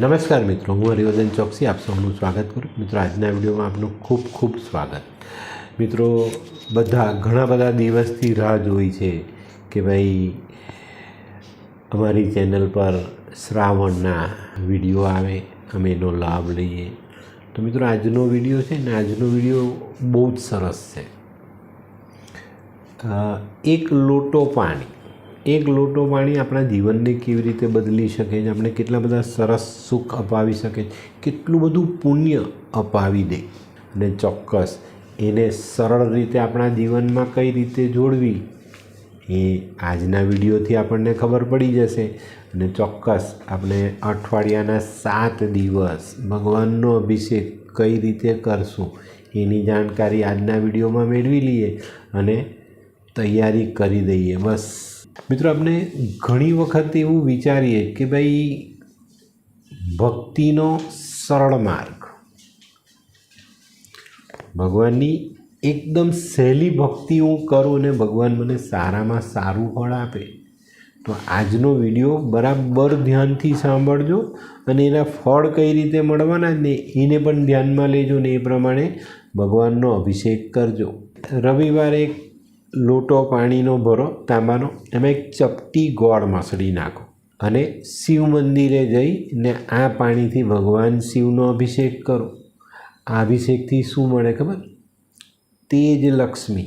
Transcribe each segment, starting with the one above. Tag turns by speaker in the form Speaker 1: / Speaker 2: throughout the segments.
Speaker 1: નમસ્કાર મિત્રો, હું હરિવર્ધન ચોકસી, આપ સૌનું સ્વાગત કરું. મિત્રો, આજના વિડીયોમાં આપનું ખૂબ ખૂબ સ્વાગત. મિત્રો, બધા ઘણા બધા દિવસથી રાહ જોઈ છે કે ભાઈ, અમારી ચેનલ પર શ્રાવણના વીડિયો આવે, અમે એનો લાભ લઈએ. તો મિત્રો, આજનો વીડિયો છે ને, આજનો વીડિયો બહુ જ સરસ છે. એક લોટો પાણી. એક લોટો પાણી આપણા જીવનને કેવી રીતે બદલી શકે છે? આપણે કેટલા બધા સરસ સુખ અપાવી શકે કેટલું બધું પુણ્ય અપાવી દે. અને ચોક્કસ એને સરળ રીતે આપણા જીવનમાં કઈ રીતે જોડવી એ આજના વિડીયોથી આપણને ખબર પડી જશે. અને ચોક્કસ આપણે અઠવાડિયાના સાત દિવસ ભગવાનનો અભિષેક કઈ રીતે કરશું એની જાણકારી આજના વિડીયોમાં મેળવી લઈએ અને તૈયારી કરી દઈએ. બસ. મિત્રો, આપણે ઘણી વખત એવું વિચારીએ કે ભાઈ, ભક્તિનો સરળ માર્ગ. ભગવાનની એકદમ સહેલી ભક્તિ હું કરું અને ભગવાન મને સારામાં સારું ફળ આપે, તો આજનો વીડિયો બરાબર ધ્યાનથી સાંભળજો અને એના ફળ કઈ રીતે મળવાના ને એને પણ ધ્યાનમાં લેજો ને એ પ્રમાણે ભગવાનનો અભિષેક કરજો. રવિવારે લોટો પાણીનો ભરો, તાંબાનો, એમાં એક ચપટી ગોળ મસળી નાખો અને શિવ મંદિરે જઈને આ પાણીથી ભગવાન શિવનો અભિષેક કરો. આ અભિષેકથી શું મળે ખબર? તેજ લક્ષ્મી.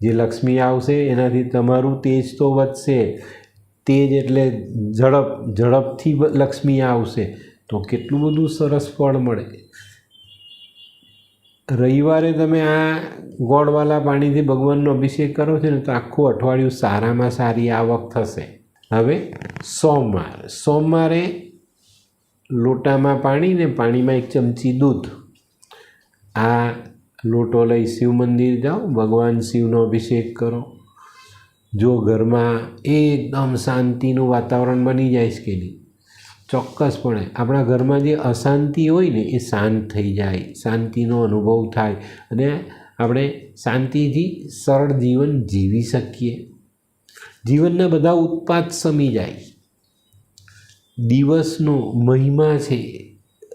Speaker 1: જે લક્ષ્મી આવશે એનાથી તમારું તેજ તો વધશે. તેજ એટલે ઝડપ, ઝડપથી લક્ષ્મી આવશે. તો કેટલું બધું સરસ ફળ મળે. રવિવારે તમે આ ગોળવાલા પાણીથી ભગવાનનો અભિષેક કરો છો ને, તો આખું અઠવાડિયું સારામાં સારી આવક થશે. હવે સોમવાર. સોમવારે લોટામાં પાણી ને પાણીમાં એક ચમચી દૂધ. આ લોટો લઈ શિવ મંદિર જાઓ, ભગવાન શિવનો અભિષેક કરો. જો ઘરમાં એકદમ શાંતિનું વાતાવરણ બની જાય છે કે નહીં? ચોક્કસપણે. આપણા ઘરમાં જે અશાંતિ હોય ને, એ શાંત થઈ જાય. શાંતિનો અનુભવ થાય અને આપણે શાંતિથી સરળ જીવન જીવી શકીએ. જીવનના બધા ઉત્પાદ સમી જાય. દિવસનો મહિમા છે,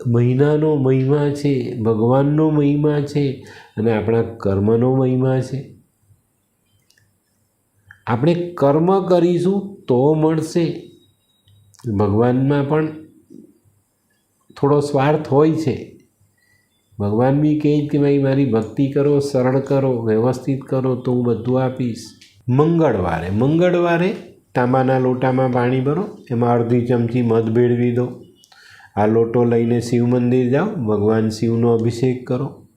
Speaker 1: મહિનાનો મહિમા છે, ભગવાનનો મહિમા છે અને આપણા કર્મનો મહિમા છે. આપણે કર્મ કરીશું તો મળશે. ભગવાનમાં પણ થોડો સ્વાર્થ હોય છે. ભગવાન બી કહે કે ભાઈ, મારી ભક્તિ કરો સરળ કરો, વ્યવસ્થિત કરો, તો હું બધું આપીશ. મંગળવારે મંગળવારે તાંબાના લોટામાં પાણી ભરો, એમાં અડધી ચમચી મધ ભેળવી દો. આ લોટો લઈને શિવ મંદિર જાઓ, ભગવાન શિવનો અભિષેક કરો.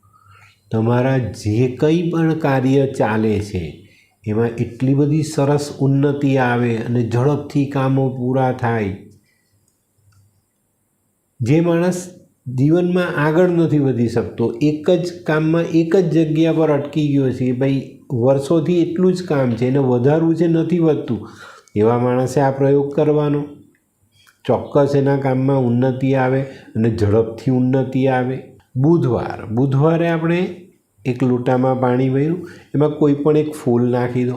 Speaker 1: તમારા જે કંઈ પણ કાર્ય ચાલે છે એમાં એટલી બધી સરસ ઉન્નતિ આવે અને ઝડપથી કામો પૂરા થાય. જે માણસ જીવનમાં આગળ નથી વધી શકતો, એક જ કામમાં એક જ જગ્યા પર અટકી ગયો છે ભાઈ વર્ષોથી એટલું જ કામ છે, એને વધારવું છે, નથી વધતું. એવા માણસે આ પ્રયોગ કરવાનો. ચોક્કસ એના કામમાં ઉન્નતિ આવે અને ઝડપથી ઉન્નતિ આવે. બુધવાર. બુધવારે આપણે એક લોટામાં પાણી ભર્યું. એમાં કોઈ પણ એક ફૂલ નાખી દો.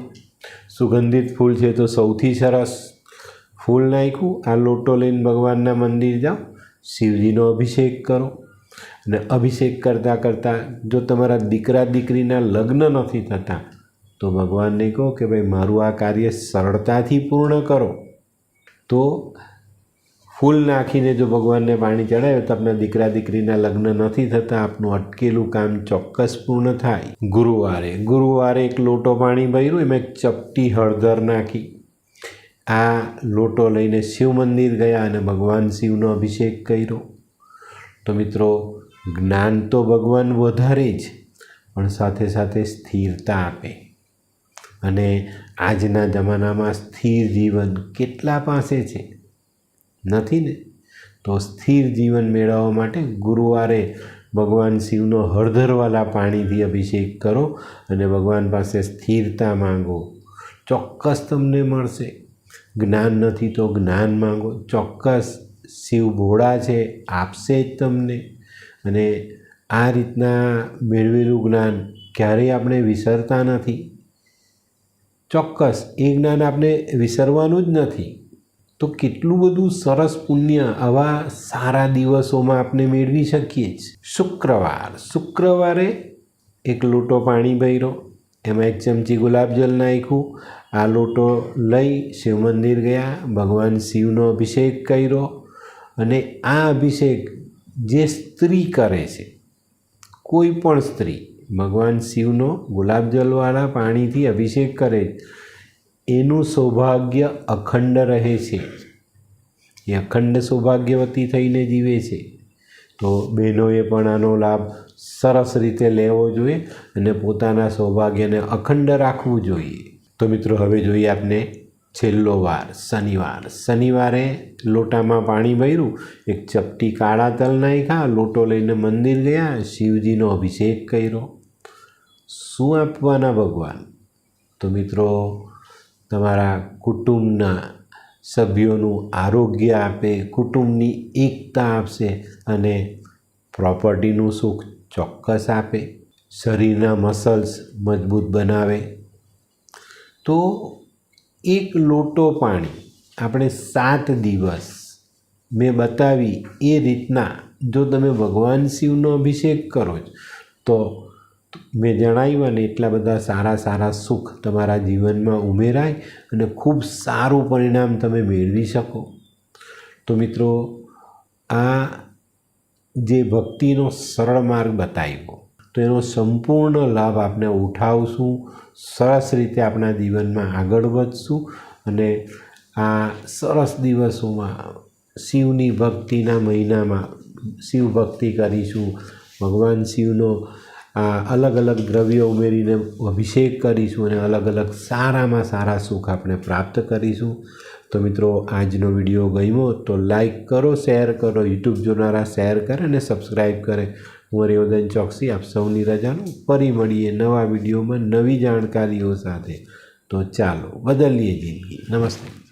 Speaker 1: સુગંધિત ફૂલ છે તો સૌથી સરસ ફૂલ નાખ્યું. આ લોટો લઈને ભગવાનના મંદિર જાઓ. શિવજીનો અભિષેક કરો. અને અભિષેક કરતાં કરતાં જો તમારા દીકરા દીકરીના લગ્ન નથી થતા, તો ભગવાનને કહો કે ભાઈ મારું આ કાર્ય સરળતાથી પૂર્ણ કરો. તો ફૂલ નાખીને જો ભગવાનને પાણી ચડાવે તો આપણા દીકરા દીકરીના લગ્ન નથી થતા, આપનું અટકેલું કામ ચોક્કસ પૂર્ણ થાય. ગુરુવારે ગુરુવારે એક લોટો પાણી ભર્યું, એમાં એક ચપટી હળદર નાખી. આ લોટો લઈને શિવ મંદિર ગયા અને ભગવાન શિવનો અભિષેક કર્યો. તો મિત્રો, જ્ઞાન તો ભગવાન વધારે જ, પણ સાથે સાથે સ્થિરતા આપે. અને આજના જમાનામાં સ્થિર જીવન કેટલા પાસે છે? નથી ને? તો સ્થિર જીવન મેળવવા માટે ગુરુવારે ભગવાન શિવનો હળધરવાલા પાણીથી અભિષેક કરો અને ભગવાન પાસે સ્થિરતા માંગો. ચોક્કસ તમને મળશે. જ્ઞાન નથી તો જ્ઞાન માંગો. ચોક્કસ શિવ ભોળા છે, આપશે જ તમને. અને આ રીતના મેળવેલું જ્ઞાન ક્યારેય આપણે વિસરતા નથી. ચોક્કસ, એ જ્ઞાન આપણે વિસરવાનું જ નથી. તો કેટલું બધું સરસ પુણ્ય આવા સારા દિવસોમાં આપણે મેળવી શકીએ જ. શુક્રવાર. શુક્રવારે એક લોટો પાણી ભર્યો. એમાં એક ચમચી ગુલાબજલ નાખ્યું. આ લોટો લઈ શિવ મંદિર ગયા. ભગવાન શિવનો અભિષેક કર્યો અને આ અભિષેક જે સ્ત્રી કરે છે, કોઈ પણ સ્ત્રી, ભગવાન શિવનો ગુલાબજલવાળા પાણીથી અભિષેક કરે. એનું સૌભાગ્ય અખંડ રહે છે. એ અખંડ સૌભાગ્યવતી થઈને જીવે છે. તો બહેનોએ પણ આનો લાભ સરસ રીતે લેવો જોઈએ અને પોતાના સૌભાગ્યને અખંડ રાખવું જોઈએ. તો મિત્રો, હવે જોઈએ આપને છેલ્લો વાર, શનિવાર. શનિવારે લોટામાં પાણી ભર્યું, એક ચપટી કાળા તલ નાખ્યા, લોટો લઈને મંદિર ગયા, શિવજીનો અભિષેક કર્યો. શું આપવાના ભગવાન? તો મિત્રો તમારા કુટુંબના સભ્યોનું આરોગ્ય આપે, કુટુંબની એકતા આપશે અને પ્રોપર્ટીનું સુખ ચોક્કસ આપે, શરીરના મસલ્સ મજબૂત બનાવે. તો એક લોટો પાણી આપણે સાત દિવસ મેં બતાવી એ રીતના જો તમે ભગવાન શિવનો અભિષેક કરો તો મેં જણાવ્યા ને એટલા બધા સારા સારા સુખ તમારા જીવનમાં ઉમેરાય અને ખૂબ સારું પરિણામ તમે મેળવી શકો. તો મિત્રો, આ જે ભક્તિનો સરળ માર્ગ બતાવ્યો, તો એનો સંપૂર્ણ લાભ આપણે ઉઠાવશું, સરસ રીતે આપણા જીવનમાં આગળ વધશું અને આ સરસ દિવસોમાં શિવની ભક્તિના મહિનામાં શિવ ભક્તિ કરીશું, ભગવાન શિવનો અલગ અલગ દ્રવ્યો ઉમેરીને અભિષેક કરીશું અને અલગ અલગ સારામાં સારા સુખ આપણે પ્રાપ્ત કરીશું. તો મિત્રો, આજનો વીડિયો ગમ્યો તો લાઈક કરો, શેર કરો, યુટ્યુબ જોનારા શેર કરે અને સબસ્ક્રાઈબ કરે. હું હરિવર્ધન ચોકસી, આપ સૌની રજાનું ફરી મળીએ નવા વિડીયોમાં નવી જાણકારીઓ સાથે. તો ચાલો, બદલીએ જિંદગી. નમસ્તે.